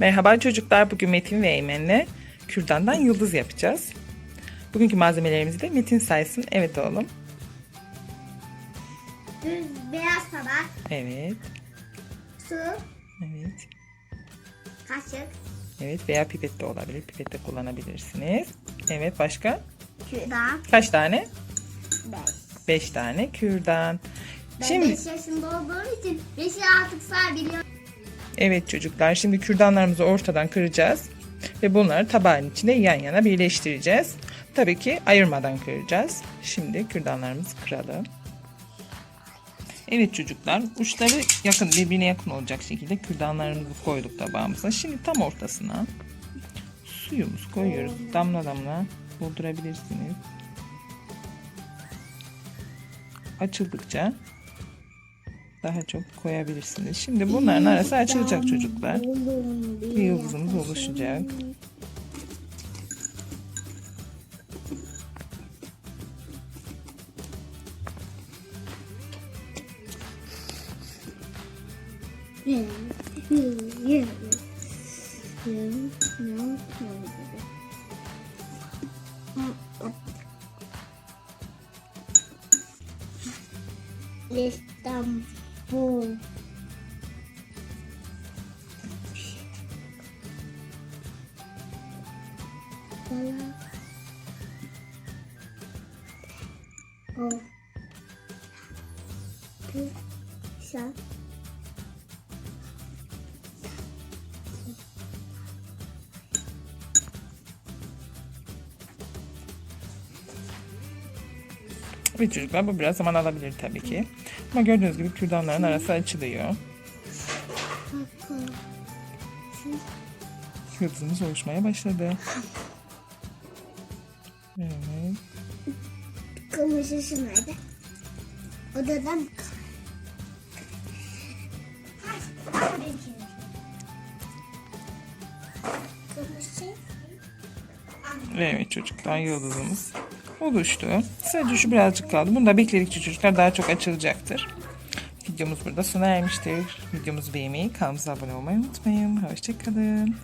Merhaba çocuklar. Bugün Metin ve Eymen'le kürdandan yıldız yapacağız. Bugünkü malzemelerimizi de Metin saysın. Evet oğlum. Düz beyaz tabak, Evet. su, Evet. kaşık, Evet veya pipet de olabilir. Pipet de kullanabilirsiniz. Evet başka? kürdan, Kaç tane? beş. 5 tane kürdan. Ben Şimdi 5 yaşında olduğum için 5'i artık sayabiliyorum. Evet çocuklar şimdi kürdanlarımızı ortadan kıracağız. Ve bunları tabağın içinde yan yana birleştireceğiz. Tabii ki ayırmadan kıracağız. Şimdi kürdanlarımızı kıralım. Evet çocuklar uçları yakın birbirine yakın olacak şekilde kürdanlarımızı koyduk tabağımıza. Şimdi tam ortasına suyumuzu koyuyoruz. Damla damla doldurabilirsiniz. Açıldıkça daha çok koyabilirsiniz. Şimdi bunların arası açılacak çocuklar. Bir yıldızımız oluşacak. İstanbul. tipo. Oh. Puxa. Oh. Evet çocuklar bu biraz zaman alabilir tabii ki. Ama gördüğünüz gibi kürdanların arası açılıyor. Yıldızımız oluşmaya başladı. Evet. Kırmızısı nerede? Odadan Evet çocuklar yıldızımız oluştu. Sadece şu birazcık kaldı. Bunu da bekledikçe çocuklar daha çok açılacaktır. Videomuz burada sona ermiştir. Videomuzu beğenmeyi, kanalımıza abone olmayı unutmayın. Hoşçakalın.